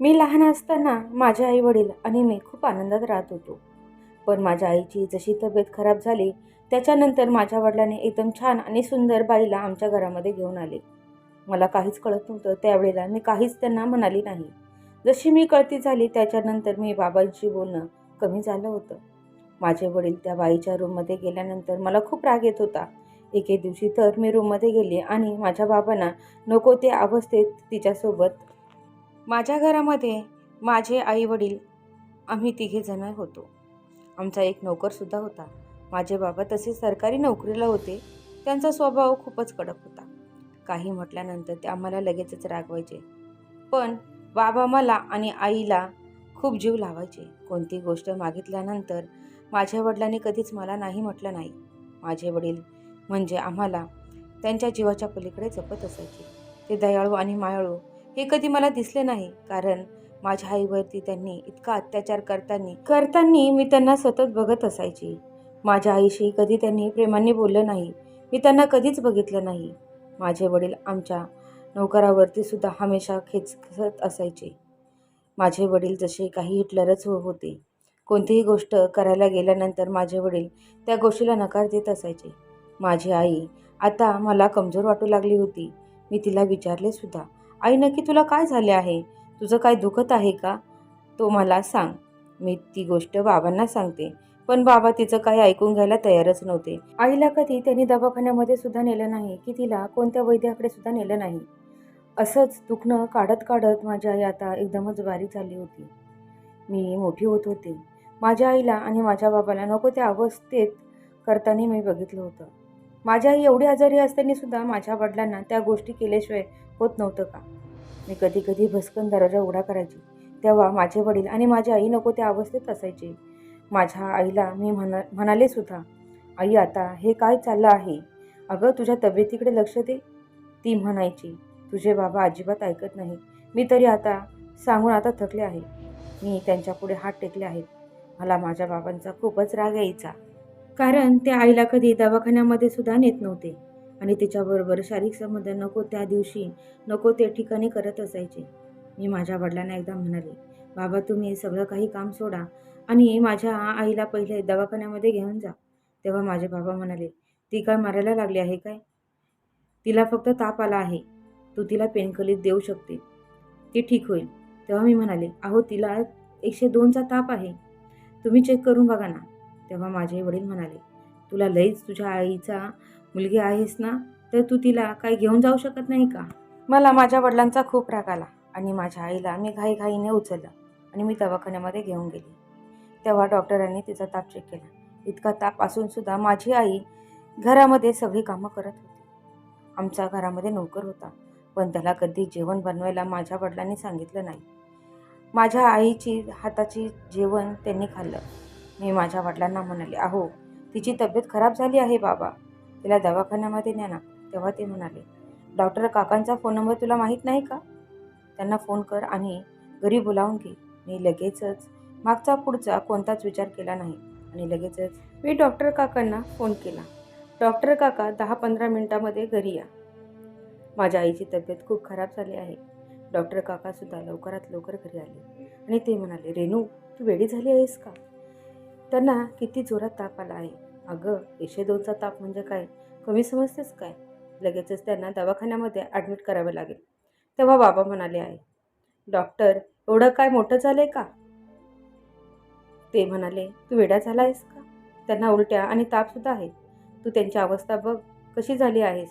मी लहान असताना माझे आई वडील आणि मी खूप आनंदात राहत होतो. पण माझ्या आईची जशी तब्येत खराब झाली त्याच्यानंतर माझ्या वडिलांनी एकदम छान आणि सुंदर बाईला आमच्या घरामध्ये घेऊन आले. मला काहीच कळत नव्हतं त्यावेळेला मी काहीच त्यांना म्हणाली नाही. जशी मी कळती झाली त्याच्यानंतर मी बाबांशी बोलणं कमी झालं होतं. माझे वडील त्या बाईच्या रूममध्ये गेल्यानंतर मला खूप राग येत होता. एके दिवशी तर मी रूममध्ये गेले आणि माझ्या बाबांना नको ते अवस्थेत तिच्यासोबत माझ्या घरामध्ये माझे आई वडील आम्ही तिघेजणं होतो. आमचा एक नोकरसुद्धा होता. माझे बाबा तसे सरकारी नोकरीला होते. त्यांचा स्वभाव खूपच कडक होता. काही म्हटल्यानंतर ते आम्हाला लगेचच रागवायचे. पण बाबा मला आणि आईला खूप जीव लावायचे. कोणती गोष्ट मागितल्यानंतर माझ्या वडिलांनी कधीच मला नाही म्हटलं नाही. माझे वडील म्हणजे आम्हाला त्यांच्या जीवाच्या पलीकडे जपत असायचे. ते दयाळू आणि मायाळू हे कधी मला दिसले नाही कारण माझ्या आईवरती त्यांनी इतका अत्याचार करताना करताना मी त्यांना सतत बघत असायची. माझ्या आईशी कधी त्यांनी प्रेमाने बोललं नाही मी त्यांना कधीच बघितलं नाही. माझे वडील आमच्या नौकरावरती सुद्धा हमेशा खेचत असायचे. माझे वडील जसे काही हिटलरच होते. कोणतीही गोष्ट करायला गेल्यानंतर माझे वडील त्या गोष्टीला नकार देत असायचे. माझी आई आता मला कमजोर वाटू लागली होती. मी तिला विचारले सुद्धा आई नक्की तुला काय झाले आहे? तुझं काय दुखत आहे का? तो मला सांग. मी ती गोष्ट बाबांना सांगते. पण बाबा तिचं काही ऐकून घ्यायला तयारच नव्हते. आईला कधी त्यांनी दवाखान्यामध्ये सुद्धा नेलं नाही की तिला कोणत्या वैद्याकडे सुद्धा नेलं नाही. असंच दुखणं काढत काढत माझी आई आता एकदमच बारीक झाली होती. मी मोठी होत होते. माझ्या आईला आणि माझ्या बाबाला नको त्या अवस्थेत करताना मी बघितलं होतं. माझी आई एवढी आजारी असताना सुद्धा माझ्या वडिलांना त्या गोष्टी केल्याशिवाय होत नव्हतं का? मी कधी कधी भस्कन दरवाजा उघडा करायची. तेव्हा माझे वडील आणि माझी आई नको त्या अवस्थेत असायचे. माझ्या आईला मी म्हणा म्हणाले सुद्धा आई आता हे काय चाललं आहे? अगं तुझ्या तब्येतीकडे लक्ष दे. ती म्हणायची तुझे बाबा अजिबात ऐकत नाही मी तरी आता सांगून आता थकले आहे. मी त्यांच्यापुढे हात टेकले आहेत. मला माझ्या बाबांचा खूपच राग यायचा. कारण ते आईला कधी दवाखान्यामध्ये सुद्धा नेत नव्हते. आणि तिच्याबरोबर शारीरिक संबंध नको त्या दिवशी नको त्या ठिकाणी करत असायचे. मी माझ्या वडिलांना एकदा म्हणाले बाबा तुम्ही सगळं काही काम सोडा आणि माझ्या आईला पहिले दवाखान्यामध्ये घेऊन जा. तेव्हा माझे बाबा म्हणाले ती काय मारायला लागली आहे काय? तिला फक्त ताप आला आहे. तू तिला पेनकलीत देऊ शकते. ती ठीक होईल. तेव्हा मी म्हणाले अहो तिला एकशे दोनचा ताप आहे. तुम्ही चेक करून बघा ना. तेव्हा माझे वडील म्हणाले तुला लईच तुझ्या आईचा मुलगी आहेस ना तर तू तिला काही घेऊन जाऊ शकत नाही का? मला माझ्या वडिलांचा खूप राग आला आणि माझ्या आईला मी घाईघाईने उचललं आणि मी दवाखान्यामध्ये घेऊन गेली. तेव्हा डॉक्टरांनी तिचा ताप चेक केला. इतका ताप असूनसुद्धा माझी आई घरामध्ये सगळी कामं करत होती. आमच्या घरामध्ये नोकर होता पण त्याला कधी जेवण बनवायला माझ्या वडिलांनी सांगितलं नाही. माझ्या आईची हाताची जेवण त्यांनी खाल्लं. मी माझ्या वडिलांना म्हणाले अहो तिची तब्येत खराब झाली आहे बाबा. तिला दवाखान्यामध्ये न्या ना तेव्हा ते म्हणाले डॉक्टर काकांचा फोन नंबर तुला माहीत नाही का? त्यांना फोन कर आणि घरी बोलावून घे. मी लगेचच मागचा पुढचा कोणताच विचार केला नाही आणि लगेचच मी डॉक्टर काकांना फोन केला. डॉक्टर काका दहा पंधरा मिनटामध्ये घरी या. माझ्या आईची तब्येत खूप खराब झाली आहे. डॉक्टर काकासुद्धा लवकरात लवकर घरी आले आणि ते म्हणाले रेणू तू वेळी झाली आहेस का? त्यांना किती जोरात ताप आला आहे. अगं एकशे दोनचा ताप म्हणजे काय? कमी समजतेस काय? लगेचच त्यांना दवाखान्यामध्ये ॲडमिट करावं लागेल. तेव्हा बाबा म्हणाले आहे डॉक्टर एवढं काय मोठं झालं आहे का? ते म्हणाले तू वेडा झाला आहेस का? त्यांना उलट्या आणि तापसुद्धा आहे. तू त्यांची अवस्था बघ कशी झाली आहेस?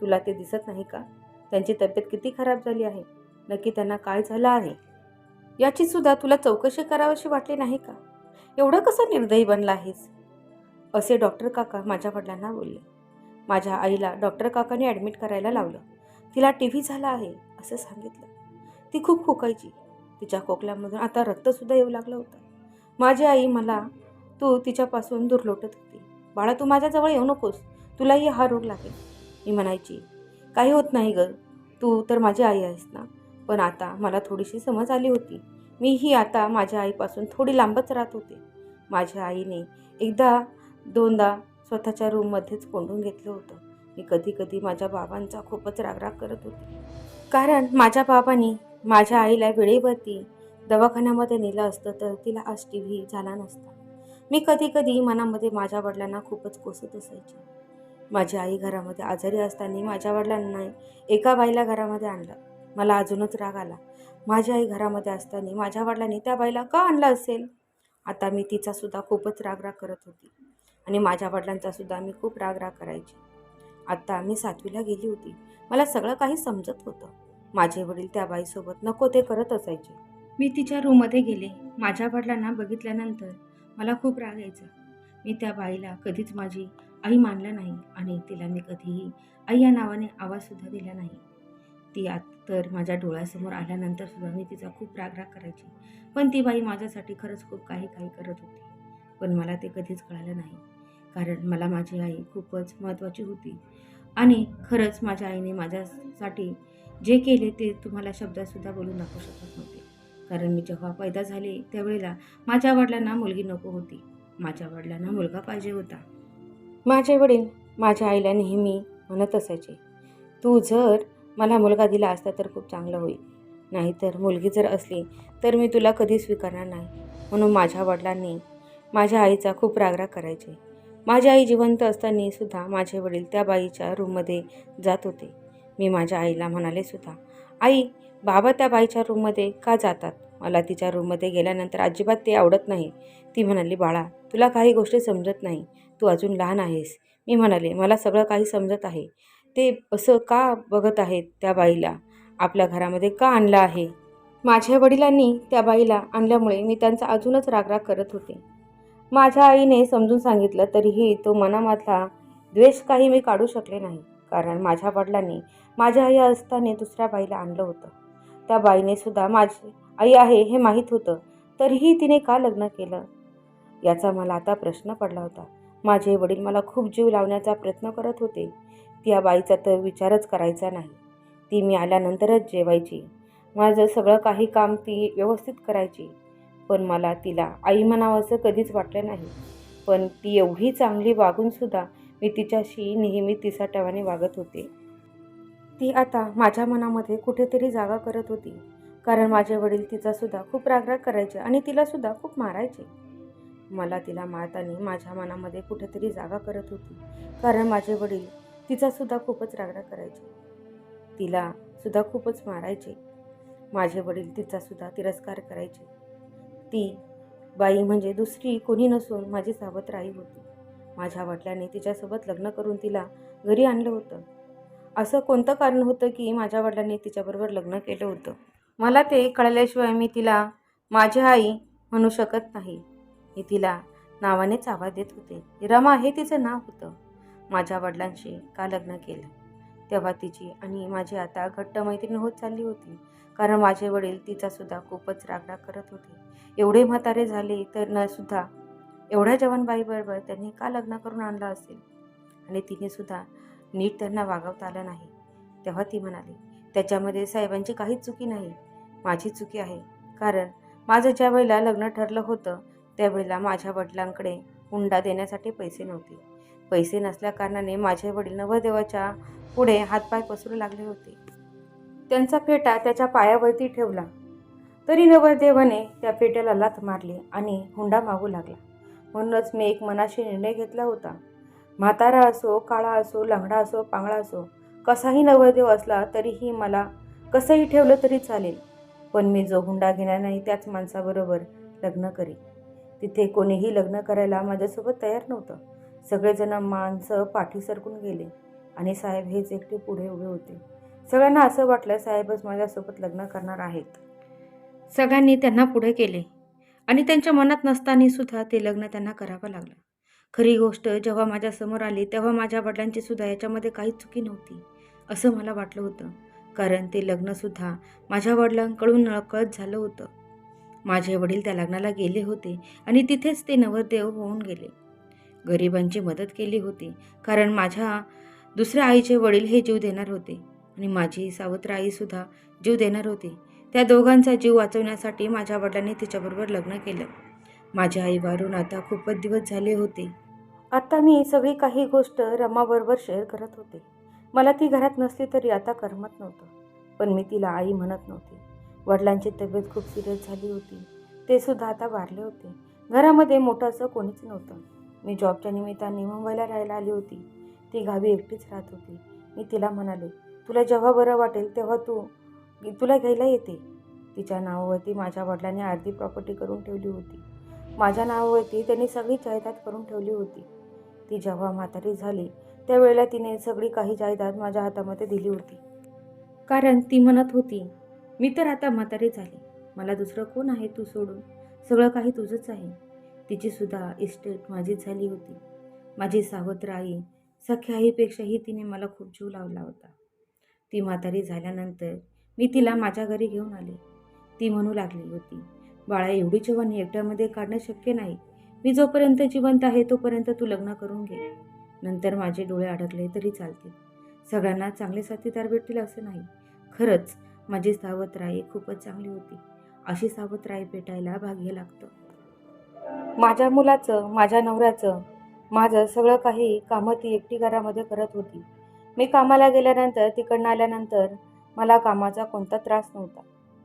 तुला ते दिसत नाही का? त्यांची तब्येत किती खराब झाली आहे? नक्की त्यांना काय झालं आहे? याची सुद्धा तुला चौकशी करावीशी वाटली नाही का? एवढं कसं निर्दयी बनला आहेस? असे डॉक्टर काका माझ्या वडिलांना बोलले. माझ्या आईला डॉक्टर काकाने ॲडमिट करायला लावलं. तिला टी व्ही झाला आहे असं सांगितलं. ती खूप खोकायची. तिच्या खोकल्यामधून आता रक्तसुद्धा येऊ लागलं होतं. माझी आई मला तू तिच्यापासून दूर लोटत होती. बाळा तू माझ्याजवळ येऊ नकोस. तुलाही हा रोग लागेल. मी म्हणायची काही होत नाही ग. तू तर माझी आई आहेस ना. पण आता मला थोडीशी समज आली होती. मीही आता माझ्या आईपासून थोडी लांबच राहत होते. माझ्या आईने एकदा दोनदा स्वतःच्या रूममध्येच कोंडून घेतलं होतं. मी कधी कधी माझ्या बाबांचा खूपच रागराग करत होते. कारण माझ्या बाबांनी माझ्या आईला वेळेवरती दवाखान्यामध्ये नेलं असतं तर तिला आज टी व्ही झाला नसता. मी कधी कधी मनामध्ये माझ्या वडिलांना खूपच कोसत असायची. माझी आई घरामध्ये आजारी असताना माझ्या वडिलांना एका बाईला घरामध्ये आणलं. मला अजूनच राग आला. माझी आई घरामध्ये असताना माझ्या वडिलांनी त्या बाईला का आणलं असेल? आता मी तिचा सुद्धा खूपच राग राग करत होती. आणि माझ्या वडिलांचा सुद्धा मी खूप राग राग करायची. आत्ता मी सातवीला गेली होती. मला सगळं काही समजत होतं. माझे वडील त्या बाईसोबत नको ते करत असायचे. मी तिच्या रूममध्ये गेले. माझ्या वडिलांना बघितल्यानंतर मला खूप राग यायचा. मी त्या बाईला कधीच माझी आई मानलं नाही आणि तिला मी कधीही आई या नावाने आवाजसुद्धा दिला नाही. ती आत तर माझ्या डोळ्यासमोर आल्यानंतर सुद्धा मी तिचा खूप राग राग करायची. पण ती बाई माझ्यासाठी खरंच खूप काही काही करत होती. पण मला ते कधीच कळालं नाही. कारण मला माझी आई खूपच महत्त्वाची होती. आणि खरंच माझ्या आईने माझ्यासाठी जे केले ते तुम्हाला शब्दातसुद्धा बोलून दाखवू शकत नव्हते. कारण मी जेव्हा पैदा झाले त्यावेळेला माझ्या वडिलांना मुलगी नको होती. माझ्या वडिलांना मुलगा पाहिजे होता. माझे वडील माझ्या आईला नेहमी म्हणत असायचे तू जर मला मुलगा दिला असता तर खूप चांगलं होईल. नाहीतर मुलगी जर असली तर मी तुला कधी स्वीकारणार नाही. म्हणून माझ्या वडिलांनी माझ्या आईचा खूप रागराग करायचे. माझी आई जिवंत असताना सुद्धा माझे वडील त्या बाईच्या रूममध्ये जात होते. मी माझ्या आईला म्हणाले सुद्धा आई बाबा त्या बाईच्या रूममध्ये का जातात? मला तिच्या रूममध्ये गेल्यानंतर अजिबात ते आवडत नाही. ती म्हणाली बाळा तुला काही गोष्टी समजत नाही. तू अजून लहान आहेस. मी म्हणाले मला सगळं काही समजत आहे. ते असं का बघत आहेत त्या बाईला? आपल्या घरामध्ये का आणलं आहे? माझ्या वडिलांनी त्या बाईला आणल्यामुळे मी त्यांचा अजूनच रागराग करत होते. माझ्या आईने समजून सांगितलं तरीही तो मनामधला द्वेष काही मी काढू शकले नाही. कारण माझ्या वडिलांनी माझ्या आई असताना दुसऱ्या बाईला आणलं होतं. त्या बाईने सुद्धा माझी आई आहे हे माहीत होतं. तरीही तिने का लग्न केलं? याचा मला आता प्रश्न पडला होता. माझे वडील मला खूप जीव लावण्याचा प्रयत्न करत होते. त्या बाईचा तर विचारच करायचा नाही. ती मी आल्यानंतरच जेवायची. माझं सगळं काही काम ती व्यवस्थित करायची. पण मला तिला आई म्हणावं असं कधीच वाटलं नाही. पण ती एवढी चांगली वागूनसुद्धा मी तिच्याशी नेहमी तिसाट्यावाने वागत होते. ती आता माझ्या मनामध्ये कुठेतरी जागा करत होती. कारण माझे वडील तिचासुद्धा खूप रागराग करायचे आणि तिलासुद्धा खूप मारायचे. मला तिला मारताना माझ्या मनामध्ये कुठेतरी जागा करत होती. कारण माझे वडील तिचासुद्धा खूपच रागराग करायचे. तिला सुद्धा खूपच मारायचे. माझे वडील तिचासुद्धा तिरस्कार करायचे. ती बाई म्हणजे दुसरी कोणी नसून माझी सावत्राई होती. माझ्या वडिलांनी तिच्यासोबत लग्न करून तिला घरी आणलं होतं. असं कोणतं कारण होतं की माझ्या वडिलांनी तिच्याबरोबर लग्न केलं होतं? मला ते कळल्याशिवाय मी तिला माझी आई म्हणू शकत नाही. मी तिला नावानेच आवाज देत होते. रमा हे तिचं नाव होतं. माझ्या वडिलांशी का लग्न केलं? तेव्हा तिची आणि माझी आता घट्ट मैत्रीण होत चालली होती. कारण माझे वडील तिचासुद्धा खूपच रागराग करत होते. एवढे म्हातारे झाले तर न सुद्धा एवढ्या जवानबाईबरोबर त्यांनी का लग्न करून आणलं असेल? आणि तिने सुद्धा नीट त्यांना वागवता आलं नाही. तेव्हा ती म्हणाली त्याच्यामध्ये साहेबांची काहीच चुकी नाही. माझी चुकी आहे. कारण माझं ज्या वेळेला लग्न ठरलं होतं त्यावेळेला माझ्या वडिलांकडे हुंडा देण्यासाठी पैसे नव्हते. पैसे नसल्याकारणाने माझे वडील नवदेवाच्या पुढे हातपाय पसरू लागले होते. त्यांचा फेटा त्याच्या पायावरती ठेवला. तरी नवरदेवाने त्या फेट्याला लाथ मारली आणि हुंडा मागू लागला. म्हणूनच मी एक मनाशी निर्णय घेतला होता. म्हातारा असो काळा असो लंगडा असो पांगळा असो कसाही नवरदेव असला तरीही मला कसंही ठेवलं तरी चालेल. पण मी जो हुंडा घेणार नाही त्याच माणसाबरोबर लग्न करी तिथे कोणीही लग्न करायला माझ्यासोबत तयार नव्हतं. सगळेजण माणसं पाठी सरकून गेले आणि साहेब हेच एकटे पुढे उभे होते. सगळ्यांना असं वाटलं साहेबच माझ्यासोबत लग्न करणार आहेत. सगळ्यांनी त्यांना पुढे केले. आणि त्यांच्या मनात नसताना सुद्धा ते लग्न त्यांना करावं लागलं. खरी गोष्ट जेव्हा माझ्यासमोर आली तेव्हा माझ्या वडिलांची सुद्धा याच्यामध्ये काहीच चुकी नव्हती असं मला वाटलं होतं. कारण ते लग्नसुद्धा माझ्या वडिलांकडून नळकळत झालं होतं. माझे वडील त्या लग्नाला गेले होते आणि तिथेच ते नवरदेव होऊन गेले. गरिबांची मदत केली होती कारण माझ्या दुसऱ्या आईचे वडील हे जीव देणार होते आणि माझी सावत्र आईसुद्धा जीव देणार होती. त्या दोघांचा जीव वाचवण्यासाठी माझ्या वडिलांनी तिच्याबरोबर लग्न केलं. माझ्या आई वारून आता खूपच दिवस झाले होते. आता मी सगळी काही गोष्ट रमाबरोबर शेअर करत होते. मला ती घरात नसली तरी आता करमत नव्हतं पण मी तिला आई म्हणत नव्हते. वडिलांची तब्येत खूप सिरियस झाली होती. ते सुद्धा आता वारले होते. घरामध्ये मोठं असं कोणीच नव्हतं. मी जॉबच्या निमित्ताने मुंबईला राहायला आली होती. ती गावी एकटीच राहत होती. मी तिला म्हणाले तुला जेव्हा बरं वाटेल तेव्हा तू तुला घ्यायला येते. तिच्या नावावरती माझ्या वडिलांनी अर्धी प्रॉपर्टी करून ठेवली होती. माझ्या नावावरती त्यांनी सगळी जायदाद करून ठेवली होती. ती जेव्हा म्हातारी झाली त्यावेळेला तिने सगळी काही जायदाद माझ्या हातामध्ये दिली होती. कारण ती म्हणत होती मी तर आता म्हातारी झाली. मला दुसरं कोण आहे तू सोडून? सगळं काही तुझंच आहे. तिचीसुद्धा इस्टेट माझीच झाली होती. माझी सावत्र आई सख्या आईपेक्षाही तिने मला खूप जीव लावला होता. ती म्हातारी झाल्यानंतर मी तिला माझ्या घरी घेऊन आले. ती म्हणू लागली होती बाळा एवढी जवानी एकट्यामध्ये काढणं शक्य नाही. मी जोपर्यंत जिवंत आहे तोपर्यंत तू लग्न करून घे. नंतर माझे डोळे अडकले तरी चालतील. सगळ्यांना चांगले साथीदार भेटतील असं नाही. खरंच माझी सावतराई खूपच चांगली होती. अशी सावतराई भेटायला भाग्य लागतं. माझ्या मुलाचं माझ्या नवऱ्याचं माझं सगळं काही कामं ती एकटी घरामध्ये करत होती. मी कामाला गेल्यानंतर तिकडनं आल्यानंतर मला कामाचा कोणता त्रास नव्हता.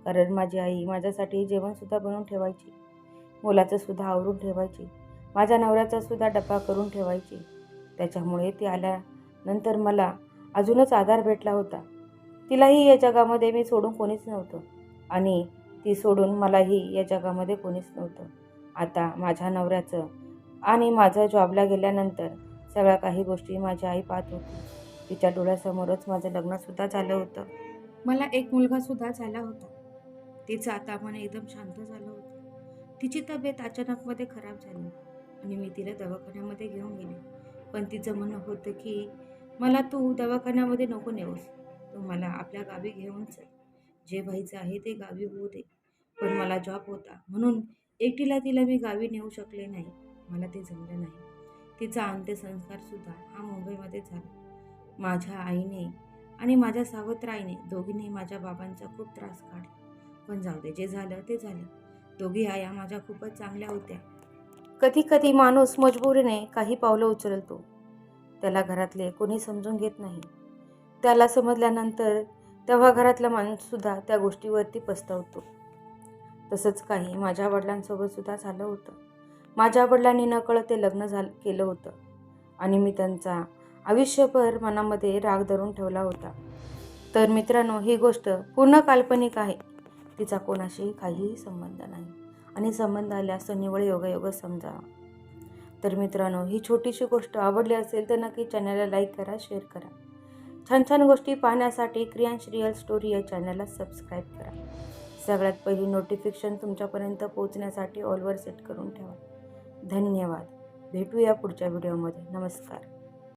कारण माझी आई माझ्यासाठी जेवणसुद्धा बनवून ठेवायची. मुलाचं सुद्धा आवरून ठेवायची. माझ्या नवऱ्याचा सुद्धा डब्बा करून ठेवायची. त्याच्यामुळे ती आल्यानंतर मला अजूनच आधार भेटला होता. तिलाही या जगामध्ये मी सोडून कोणीच नव्हतं. आणि ती सोडून मलाही या जगामध्ये कोणीच नव्हतं. आता माझ्या नवऱ्याचं आणि माझं जॉबला गेल्यानंतर सगळ्या काही गोष्टी माझी आई पाहत होती. तिच्या डोळ्यासमोरच माझं लग्नसुद्धा झालं होतं. मला एक मुलगासुद्धा झाला होता. तिचं आता मन एकदम शांत झालं होतं. तिची तब्येत अचानकमध्ये खराब झाली आणि मी तिला दवाखान्यामध्ये घेऊन गेले. पण तिचं म्हणणं होतं की मला तू दवाखान्यामध्ये नको नेऊस. तू मला आपल्या गावी घेऊन चल. जे व्हायचं आहे ते गावी होऊ दे. पण मला जॉब होता. म्हणून एकटीला तिला मी गावी नेऊ शकले नाही. मला ते जमलं नाही. तिचा अंत्यसंस्कारसुद्धा हा मुंबईमध्ये झाला. माझ्या आईने आणि माझ्या सावत्राईने दोघींनी माझ्या बाबांचा खूप त्रास काढला. पण जाऊ दे जे झालं ते झालं. दोघी आया माझ्या खूपच चांगल्या होत्या. कधी कधी माणूस मजबुरीने काही पावलं उचलतो. त्याला घरातले कोणी समजून घेत नाही. त्याला समजल्यानंतर तेव्हा घरातला माणूससुद्धा त्या गोष्टीवरती पस्तावतो. तसंच काही माझ्या वडिलांसोबतसुद्धा झालं होतं. माझ्या वडिलांनी नकळत ते लग्न झालं केलं होतं. आणि मी त्यांचा आयुष्यभर मनामध्ये राग धरून ठेवला होता. तर मित्रांनो ही गोष्ट पूर्ण काल्पनिक आहे. तिचा कोणाशी काहीही संबंध नाही. आणि संबंध आल्यास तो निवळ योगायोग समजा. तर मित्रांनो ही छोटीशी गोष्ट आवडली असेल तर नक्की चॅनलला लाईक करा शेअर करा. छान छान गोष्टी पाहण्यासाठी क्रियांश रिअल स्टोरी या चॅनलला सबस्क्राईब करा. सगळ्यात पहिली नोटिफिकेशन तुमच्यापर्यंत पोहोचण्यासाठी ऑलवर सेट करून ठेवा. धन्यवाद. भेटूया पुढच्या व्हिडिओमध्ये. नमस्कार.